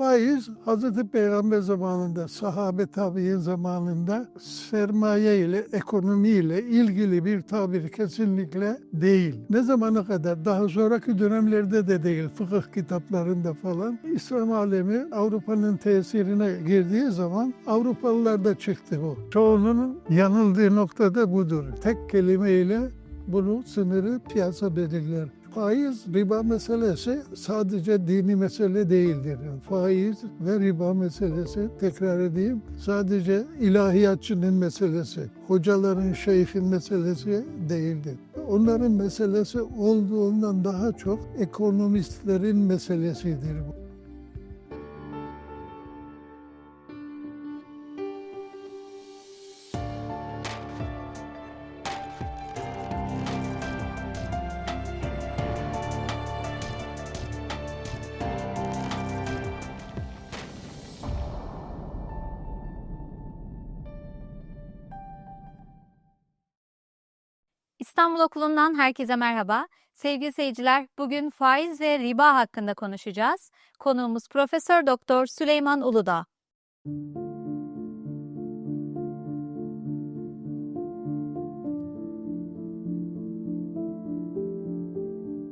Faiz Hazreti Peygamber zamanında, sahabe tabi'in zamanında sermaye ile, ekonomi ile ilgili bir tabir kesinlikle değil. Ne zamana kadar? Daha sonraki dönemlerde de değil, fıkıh kitaplarında falan. İslam alemi Avrupa'nın tesirine girdiği zaman Avrupalılar da çıktı bu. Çoğunun yanıldığı noktada budur. Tek kelimeyle bunu sınırı piyasa belirler. Faiz, riba meselesi sadece dini mesele değildir. Faiz ve riba meselesi, tekrar edeyim, sadece ilahiyatçının meselesi, hocaların, şeyhin meselesi değildir. Onların meselesi olduğundan daha çok ekonomistlerin meselesidir bu. İstanbul Okulu'ndan herkese merhaba. Sevgili seyirciler, bugün faiz ve riba hakkında konuşacağız. Konuğumuz Profesör Doktor Süleyman Uludağ.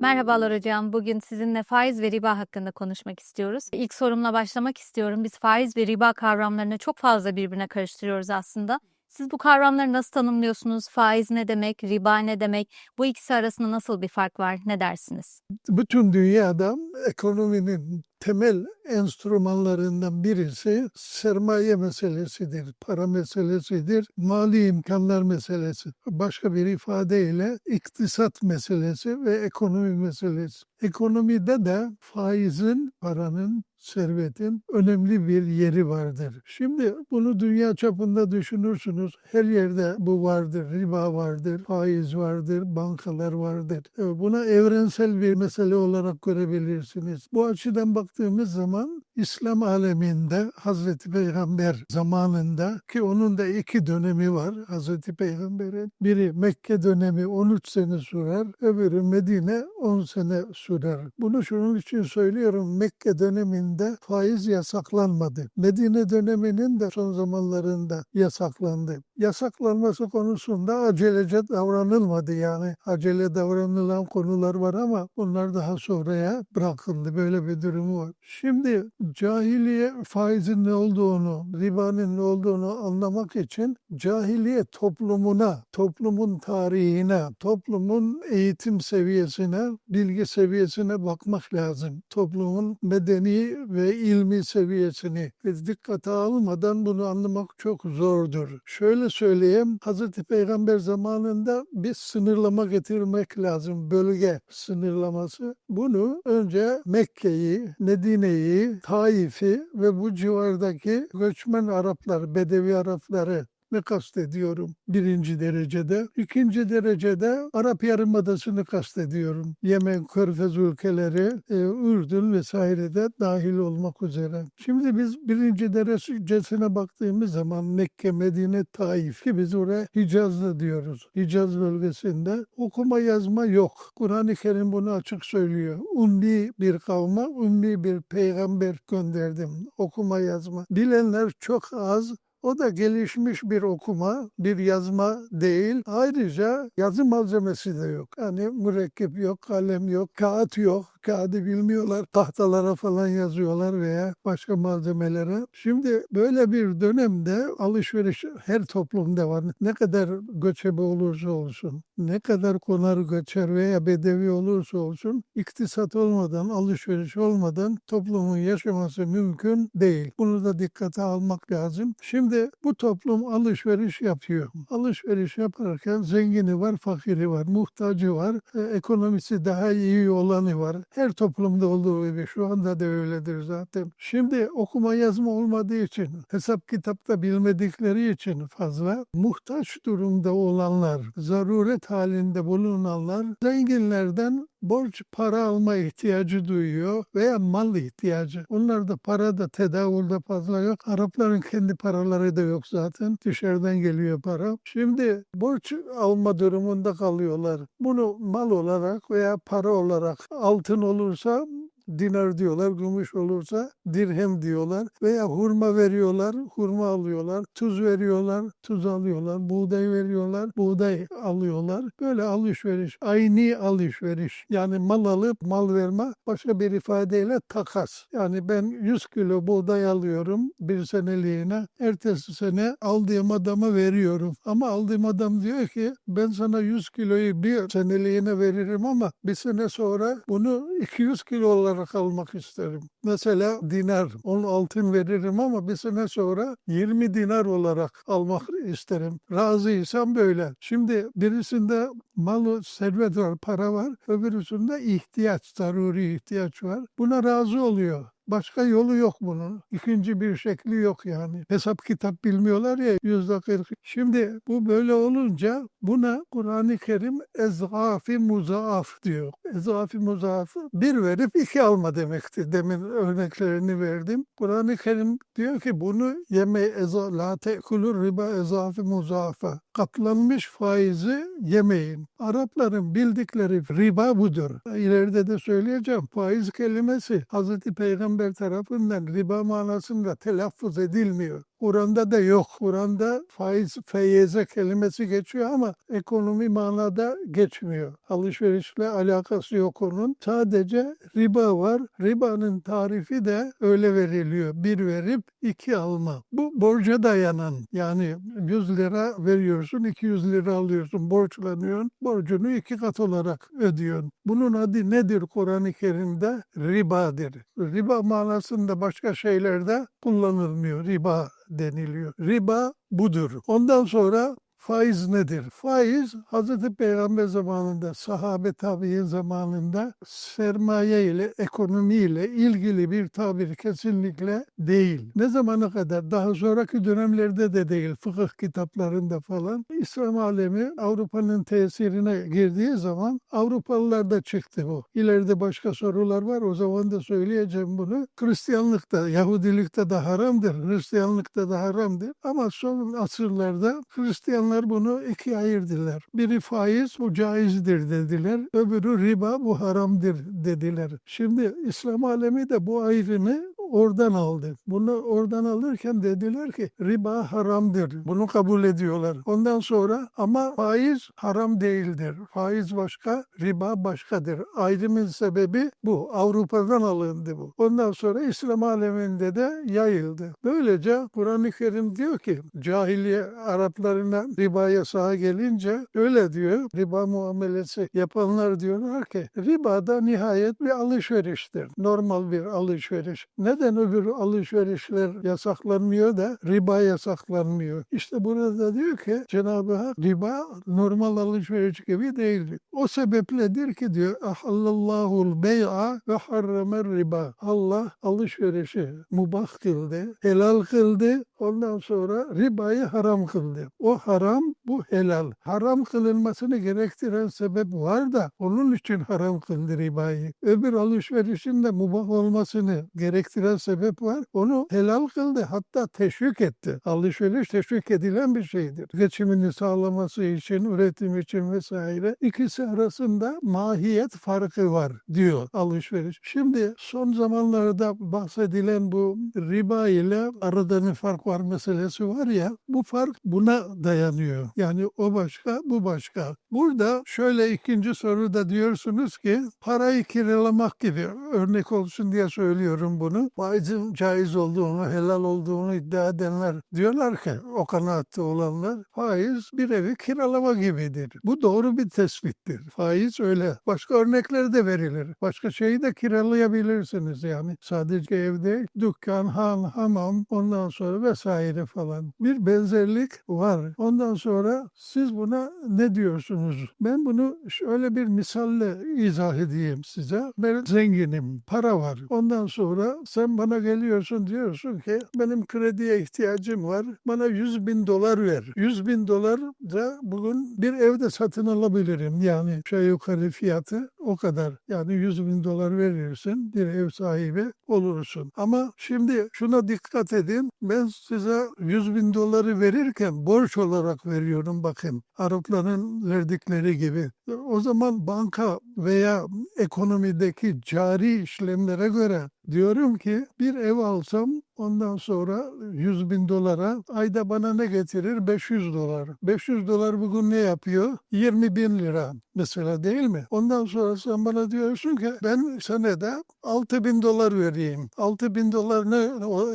Merhabalar hocam. Bugün sizinle faiz ve riba hakkında konuşmak istiyoruz. İlk sorumla başlamak istiyorum. Biz faiz ve riba kavramlarını çok fazla birbirine karıştırıyoruz aslında. Siz bu kavramları nasıl tanımlıyorsunuz? Faiz ne demek? Riba ne demek? Bu ikisi arasında nasıl bir fark var? Ne dersiniz? Bütün dünyada ekonominin temel enstrümanlarından birisi sermaye meselesidir, para meselesidir, mali imkanlar meselesi. Başka bir ifadeyle iktisat meselesi ve ekonomi meselesi. Ekonomide de faizin, paranın, servetin önemli bir yeri vardır. Şimdi bunu dünya çapında düşünürsünüz. Her yerde bu vardır. Riba vardır, faiz vardır, bankalar vardır. E, Buna evrensel bir mesele olarak görebilirsiniz. Bu açıdan baktığımız zaman İslam aleminde Hazreti Peygamber zamanında ki onun da iki dönemi var Hazreti Peygamber'in. Biri Mekke dönemi 13 sene sürer, öbürü Medine 10 sene sürer. Bunu şunun için söylüyorum. Mekke döneminde faiz yasaklanmadı. Medine döneminin de son zamanlarında yasaklandı. Yasaklanması konusunda acelece davranılmadı yani. Acele davranılan konular var ama bunlar daha sonraya bırakıldı. Böyle bir durumu var. Şimdi cahiliye faizin ne olduğunu, ribanın ne olduğunu anlamak için cahiliye toplumuna, toplumun tarihine, toplumun eğitim seviyesine, bilgi seviyesine bakmak lazım. Toplumun medeni ve ilmi seviyesini ve dikkate almadan bunu anlamak çok zordur. Şöyle söyleyeyim, Hazreti Peygamber zamanında bir sınırlama getirmek lazım, bölge sınırlaması. Bunu önce Mekke'yi, Medine'yi, Taif'i ve bu civardaki göçmen Araplar, Bedevi Arapları ne kastediyorum birinci derecede. İkinci derecede Arap Yarımadası'nı kastediyorum. Yemen, Körfez ülkeleri, e, Ürdün vesaire de dahil olmak üzere. Şimdi biz birinci derecesine baktığımız zaman Mekke, Medine, Taif ki biz oraya Hicaz'da diyoruz. Hicaz bölgesinde okuma yazma yok. Kur'an-ı Kerim bunu açık söylüyor. Ummi bir kavme, ummi bir peygamber gönderdim. Okuma yazma. Bilenler çok az, o da gelişmiş bir okuma, bir yazma değil. Ayrıca yazı malzemesi de yok. Yani mürekkep yok, kalem yok, kağıt yok. Kağıdı bilmiyorlar. Tahtalara falan yazıyorlar veya başka malzemelere. Şimdi böyle bir dönemde alışveriş her toplumda var. Ne kadar göçebe olursa olsun, ne kadar konar göçer veya bedevi olursa olsun iktisat olmadan, alışveriş olmadan toplumun yaşaması mümkün değil. Bunu da dikkate almak lazım. Şimdi bu toplum alışveriş yapıyor. Alışveriş yaparken zengini var, fakiri var, muhtacı var, e, ekonomisi daha iyi olanı var. Her toplumda olduğu gibi şu anda da öyledir zaten. Şimdi okuma yazma olmadığı için, hesap kitapta bilmedikleri için fazla muhtaç durumda olanlar, zaruret halinde bulunanlar zenginlerden borç para alma ihtiyacı duyuyor veya mal ihtiyacı. Onlarda para da tedavülde fazla yok. Arapların kendi paraları da yok zaten. Dışarıdan geliyor para. Şimdi borç alma durumunda kalıyorlar. Bunu mal olarak veya para olarak altın olursa dinar diyorlar, gümüş olursa dirhem diyorlar veya hurma veriyorlar, hurma alıyorlar, tuz veriyorlar, tuz alıyorlar, buğday veriyorlar, buğday alıyorlar. Böyle alışveriş, aynı alışveriş. Yani mal alıp mal verme başka bir ifadeyle takas. Yani ben 100 kilo buğday alıyorum bir seneliğine. Ertesi sene aldığım adama veriyorum. Ama aldığım adam diyor ki ben sana 100 kiloyu bir seneliğine veririm ama bir sene sonra bunu 200 kilo olarak almak isterim. Mesela dinar, 10 altın veririm ama bir sene sonra 20 dinar olarak almak isterim. Razıysam böyle. Şimdi birisinde malı, servet var, para var. Öbürüsünde ihtiyaç, zaruri ihtiyaç var. Buna razı oluyor. Başka yolu yok bunun. İkinci bir şekli yok yani. Hesap kitap bilmiyorlar ya yüzde kırk. Şimdi bu böyle olunca buna Kur'an-ı Kerim ezgafi muzaaf diyor. Ezgafi muzaaf bir verip iki alma demektir. Demin örneklerini verdim. Kur'an-ı Kerim diyor ki bunu yeme eza, la tekulur riba ezafi muzafa. Katlanmış faizi yemeyin. Arapların bildikleri riba budur. İleride de söyleyeceğim. Faiz kelimesi Hazreti Peygamber tarafından riba manasında telaffuz edilmiyor. Kur'an'da da yok. Kur'an'da faiz, feyze kelimesi geçiyor ama ekonomi manada geçmiyor. Alışverişle alakası yok onun. Sadece riba var. Ribanın tarifi de öyle veriliyor. Bir verip iki alma. Bu borca dayanan yani 100 lira veriyorsun 200 lira alıyorsun borçlanıyorsun. Borcunu iki kat olarak ödüyorsun. Bunun adı nedir Kur'an-ı Kerim'de? Ribadır. Riba manasında başka şeylerde kullanılmıyor. Riba deniliyor. Riba budur. Ondan sonra faiz nedir? Faiz Hazreti Peygamber zamanında, sahabe tabi'in zamanında sermaye ile, ekonomi ile ilgili bir tabir kesinlikle değil. Ne zamana kadar? Daha sonraki dönemlerde de değil. Fıkıh kitaplarında falan. İslam alemi Avrupa'nın tesirine girdiği zaman Avrupalılar da çıktı bu. İleride başka sorular var. O zaman da söyleyeceğim bunu. Hristiyanlıkta, Yahudilikte de haramdır. Hristiyanlıkta da haramdır. Ama son asırlarda Hristiyanlar bunu ikiye ayırdılar. Biri faiz bu caizdir dediler. Öbürü riba bu haramdır dediler. Şimdi İslam alemi de bu ayrımı oradan aldı. Bunu oradan alırken dediler ki riba haramdır. Bunu kabul ediyorlar. Ondan sonra ama faiz haram değildir. Faiz başka, riba başkadır. Ayrımın sebebi bu. Avrupa'dan alındı bu. Ondan sonra İslam aleminde de yayıldı. Böylece Kur'an-ı Kerim diyor ki cahiliye Araplarına riba yasağı gelince öyle diyor. Riba muamelesi yapanlar diyorlar ki riba da nihayet bir alışveriştir. Normal bir alışveriş. Neden öbür alışverişler yasaklanmıyor da riba yasaklanmıyor? İşte burada diyor ki Cenab-ı Hak riba normal alışveriş gibi değildir. O sebepledir ki diyor ahallallahul bey'a ve harramer riba. Allah alışverişi mubah kıldı, helal kıldı. Ondan sonra ribayı haram kıldı. O haram, bu helal. Haram kılınmasını gerektiren sebep var da onun için haram kıldı ribayı. Öbür alışverişin de mubah olmasını gerektiren sebep var. Onu helal kıldı. Hatta teşvik etti. Alışveriş teşvik edilen bir şeydir. Geçimini sağlaması için, üretim için vesaire. İkisi arasında mahiyet farkı var diyor alışveriş. Şimdi son zamanlarda bahsedilen bu riba ile arada ne fark var meselesi var ya bu fark buna dayanıyor. Yani o başka bu başka. Burada şöyle ikinci soruda diyorsunuz ki parayı kiralamak gibi örnek olsun diye söylüyorum bunu. Faizin caiz olduğunu, helal olduğunu iddia edenler diyorlar ki o kanaatte olanlar faiz bir evi kiralama gibidir. Bu doğru bir tespittir. Faiz öyle. Başka örnekler de verilir. Başka şeyi de kiralayabilirsiniz yani. Sadece ev değil, dükkan, han, hamam, ondan sonra vesaire falan. Bir benzerlik var. Ondan sonra siz buna ne diyorsunuz? Ben bunu şöyle bir misalle izah edeyim size. Ben zenginim, para var. Ondan sonra sen sen bana geliyorsun diyorsun ki benim krediye ihtiyacım var. Bana 100 bin dolar ver. 100 bin dolar da bugün bir evde satın alabilirim. Yani şey yukarı fiyatı o kadar. Yani 100 bin dolar verirsin bir ev sahibi olursun. Ama şimdi şuna dikkat edin. Ben size 100 bin doları verirken borç olarak veriyorum bakın. Arapların verdikleri gibi. O zaman banka veya ekonomideki cari işlemlere göre diyorum ki bir ev alsam ondan sonra 100 bin dolara ayda bana ne getirir? 500 dolar. 500 dolar bugün ne yapıyor? 20 bin lira mesela değil mi? Ondan sonra sen bana diyorsun ki ben senede 6 bin dolar vereyim. 6 bin dolar ne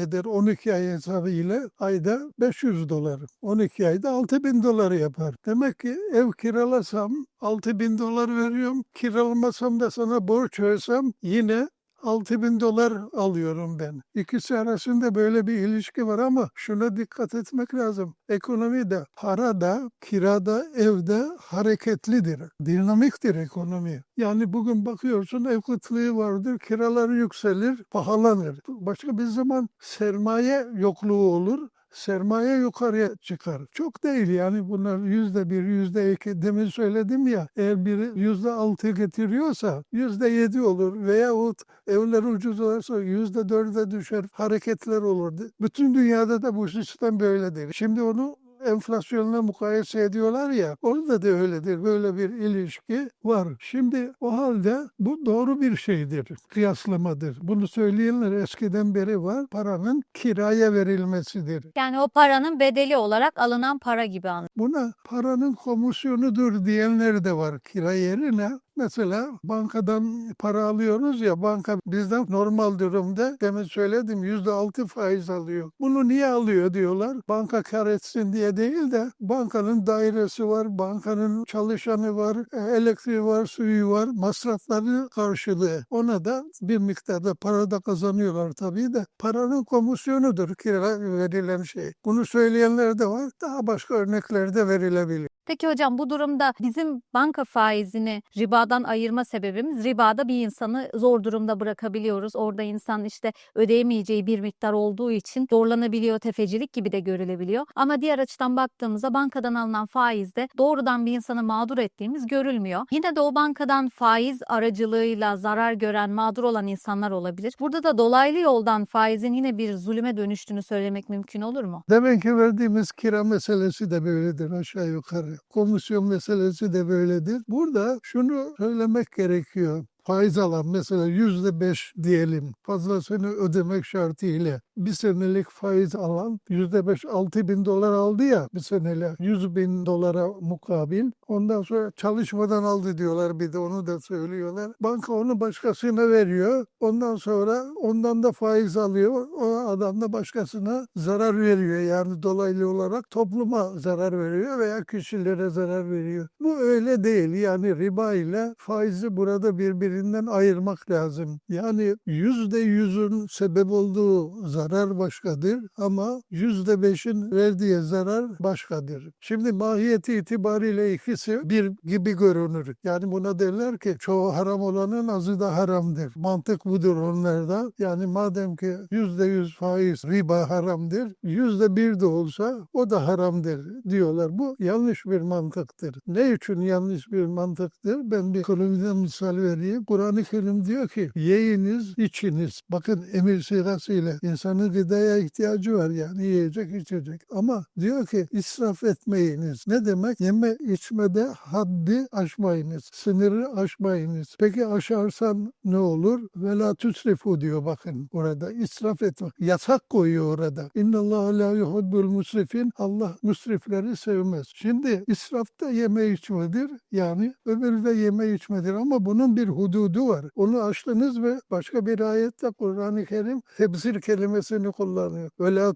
eder? 12 ay hesabıyla ayda 500 dolar. 12 ayda 6 bin dolar yapar. Demek ki ev kiralasam 6 bin dolar veriyorum. Kiralamasam da sana borç versem yine 6 bin dolar alıyorum ben. İkisi arasında böyle bir ilişki var ama şuna dikkat etmek lazım. Ekonomide, parada, kirada, evde hareketlidir. Dinamiktir ekonomi. Yani bugün bakıyorsun ev kıtlığı vardır, kiralar yükselir, pahalanır. Başka bir zaman sermaye yokluğu olur sermaye yukarıya çıkar. Çok değil yani bunlar yüzde bir, yüzde iki demin söyledim ya eğer biri yüzde altı getiriyorsa yüzde yedi olur veyahut evler ucuz olursa yüzde dörde düşer hareketler olur. Bütün dünyada da bu sistem böyledir. Şimdi onu enflasyonla mukayese ediyorlar ya orada da öyledir. Böyle bir ilişki var. Şimdi o halde bu doğru bir şeydir. Kıyaslamadır. Bunu söyleyenler eskiden beri var. Paranın kiraya verilmesidir. Yani o paranın bedeli olarak alınan para gibi anlıyorum. Buna paranın komisyonudur diyenler de var kira yerine. Mesela bankadan para alıyoruz ya banka bizden normal durumda demin söyledim yüzde altı faiz alıyor. Bunu niye alıyor diyorlar. Banka kar etsin diye değil de bankanın dairesi var, bankanın çalışanı var, e, elektriği var, suyu var, masrafları karşılığı. Ona da bir miktarda para da kazanıyorlar tabii de paranın komisyonudur kira verilen şey. Bunu söyleyenler de var. Daha başka örnekler de verilebilir. Peki hocam bu durumda bizim banka faizini ribadan ayırma sebebimiz ribada bir insanı zor durumda bırakabiliyoruz. Orada insan işte ödeyemeyeceği bir miktar olduğu için zorlanabiliyor, tefecilik gibi de görülebiliyor. Ama diğer açıdan baktığımızda bankadan alınan faizde doğrudan bir insanı mağdur ettiğimiz görülmüyor. Yine de o bankadan faiz aracılığıyla zarar gören, mağdur olan insanlar olabilir. Burada da dolaylı yoldan faizin yine bir zulüme dönüştüğünü söylemek mümkün olur mu? Demek ki verdiğimiz kira meselesi de böyledir aşağı yukarı. Komisyon meselesi de böyledir. Burada şunu söylemek gerekiyor. Faiz alan mesela yüzde beş diyelim fazlasını ödemek şartıyla bir senelik faiz alan yüzde beş altı bin dolar aldı ya bir senelik yüz bin dolara mukabil ondan sonra çalışmadan aldı diyorlar bir de onu da söylüyorlar. Banka onu başkasına veriyor ondan sonra ondan da faiz alıyor o adam da başkasına zarar veriyor yani dolaylı olarak topluma zarar veriyor veya kişilere zarar veriyor. Bu öyle değil yani riba ile faizi burada birbirinden ayırmak lazım. Yani yüzde yüzün sebep olduğu zarar başkadır ama yüzde beşin verdiği zarar başkadır. Şimdi mahiyeti itibariyle ikisi bir gibi görünür. Yani buna derler ki çoğu haram olanın azı da haramdır. Mantık budur onlarda. Yani madem ki yüzde yüz faiz riba haramdır, yüzde bir de olsa o da haramdır diyorlar. Bu yanlış bir mantıktır. Ne için yanlış bir mantıktır? Ben bir ekonomiden misal vereyim. Kur'an-ı Kerim diyor ki yiyiniz, içiniz. Bakın emir sigasıyla insanın gıdaya ihtiyacı var yani yiyecek, içecek. Ama diyor ki israf etmeyiniz. Ne demek? Yeme içmede haddi aşmayınız. Sınırı aşmayınız. Peki aşarsan ne olur? Ve la tüsrifu diyor bakın orada. İsraf etme. Yasak koyuyor orada. İnnallâhe la yuhibbul musrifin. Allah müsrifleri sevmez. Şimdi israfta yeme içmedir. Yani öbürü de yeme içmedir ama bunun bir hududu var. Onu aştınız ve başka bir ayette Kur'an-ı Kerim tebzir kelimesini kullanıyor. Ve la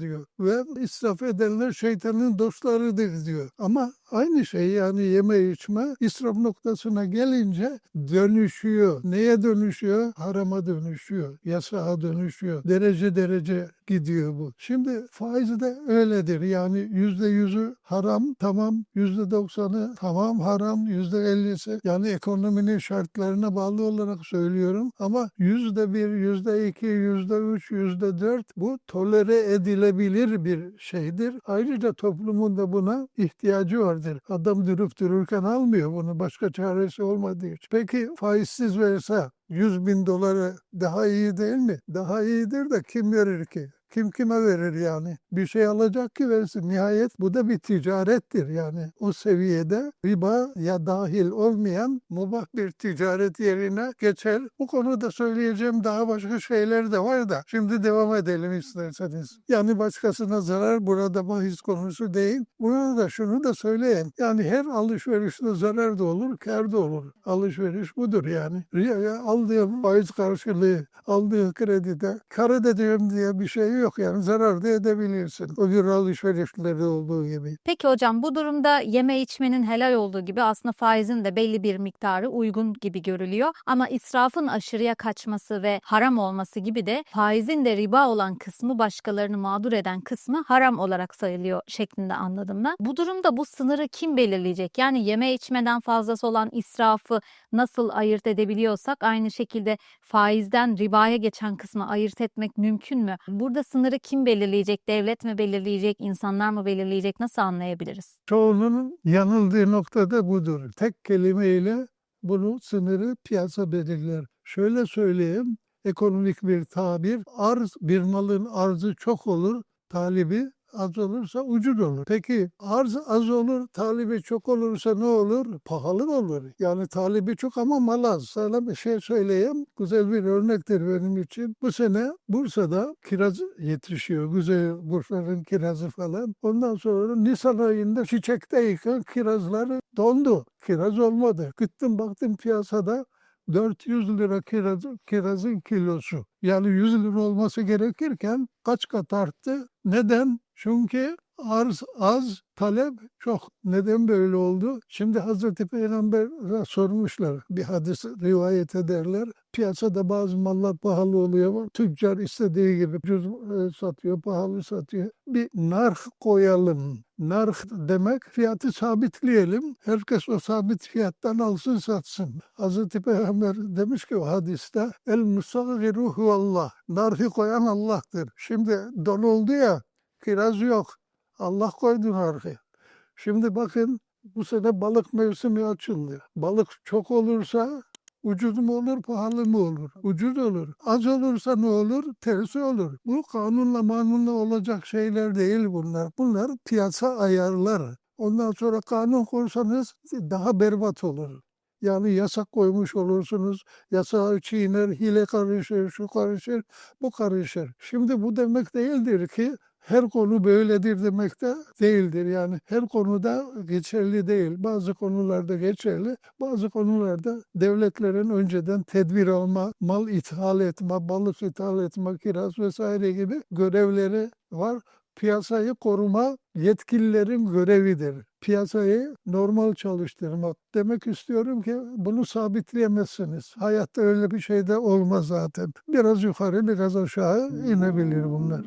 diyor. Ve israf edenler şeytanın dostlarıdır diyor. Ama Aynı şey yani yeme içme israf noktasına gelince dönüşüyor. Neye dönüşüyor? Harama dönüşüyor. Yasağa dönüşüyor. Derece derece gidiyor bu. Şimdi faiz de öyledir. Yani yüzde yüzü haram tamam. Yüzde doksanı tamam haram. Yüzde ellisi yani ekonominin şartlarına bağlı olarak söylüyorum. Ama yüzde bir, yüzde iki, yüzde üç, yüzde dört bu tolere edilebilir bir şeydir. Ayrıca toplumun da buna ihtiyacı vardır. Adam durup dururken almıyor bunu. Başka çaresi olmadığı için. Peki faizsiz verse 100 bin doları daha iyi değil mi? Daha iyidir de kim verir ki? Kim kime verir yani? Bir şey alacak ki versin. Nihayet bu da bir ticarettir yani. O seviyede riba ya dahil olmayan mubah bir ticaret yerine geçer. Bu konuda söyleyeceğim daha başka şeyler de var da. Şimdi devam edelim isterseniz. Yani başkasına zarar burada bahis konusu değil. Burada şunu da söyleyeyim. Yani her alışverişte zarar da olur, kar da olur. Alışveriş budur yani. Aldığım faiz karşılığı, aldığı kredide kar edeceğim diye bir şey yok yani zarar da edebilirsin. Öbür alışverişlerde olduğu gibi. Peki hocam bu durumda yeme içmenin helal olduğu gibi aslında faizin de belli bir miktarı uygun gibi görülüyor. Ama israfın aşırıya kaçması ve haram olması gibi de faizin de riba olan kısmı başkalarını mağdur eden kısmı haram olarak sayılıyor şeklinde anladım ben. Bu durumda bu sınırı kim belirleyecek? Yani yeme içmeden fazlası olan israfı nasıl ayırt edebiliyorsak aynı şekilde faizden ribaya geçen kısmı ayırt etmek mümkün mü? Burada sınırı kim belirleyecek? Devlet mi belirleyecek? insanlar mı belirleyecek? Nasıl anlayabiliriz? Çoğunun yanıldığı noktada budur. Tek kelimeyle bunu sınırı piyasa belirler. Şöyle söyleyeyim, ekonomik bir tabir, arz bir malın arzı çok olur, talibi az olursa ucuz olur. Peki arz az olur, talibi çok olursa ne olur? Pahalı olur. Yani talibi çok ama mal az. Sana bir şey söyleyeyim. Güzel bir örnektir benim için. Bu sene Bursa'da kiraz yetişiyor. Güzel Bursa'nın kirazı falan. Ondan sonra Nisan ayında çiçekteyken kirazlar dondu. Kiraz olmadı. Gittim baktım piyasada 400 lira kiraz, kirazın kilosu. Yani 100 lira olması gerekirken kaç kat arttı? Neden? Çünkü arz az, talep çok. Neden böyle oldu? Şimdi Hazreti Peygamber'e sormuşlar. Bir hadis rivayet ederler. Piyasada bazı mallar pahalı oluyor tüccar istediği gibi ucuz e, satıyor, pahalı satıyor. Bir narh koyalım. Narh demek fiyatı sabitleyelim. Herkes o sabit fiyattan alsın satsın. Hazreti Peygamber demiş ki o hadiste el musaggiru huvallah. Narhı koyan Allah'tır. Şimdi don oldu ya kiraz yok. Allah koydu narhı. Şimdi bakın bu sene balık mevsimi açıldı. Balık çok olursa ucuz mu olur, pahalı mı olur? Ucuz olur. Az olursa ne olur? Tersi olur. Bu kanunla manunla olacak şeyler değil bunlar. Bunlar piyasa ayarları. Ondan sonra kanun koysanız daha berbat olur. Yani yasak koymuş olursunuz. Yasağı çiğner, hile karışır, şu karışır, bu karışır. Şimdi bu demek değildir ki her konu böyledir demek de değildir. Yani her konuda geçerli değil. Bazı konularda geçerli, bazı konularda devletlerin önceden tedbir alma, mal ithal etme, balık ithal etme, kiraz vesaire gibi görevleri var. Piyasayı koruma yetkililerin görevidir. Piyasayı normal çalıştırmak. Demek istiyorum ki bunu sabitleyemezsiniz. Hayatta öyle bir şey de olmaz zaten. Biraz yukarı biraz aşağı inebilir bunlar.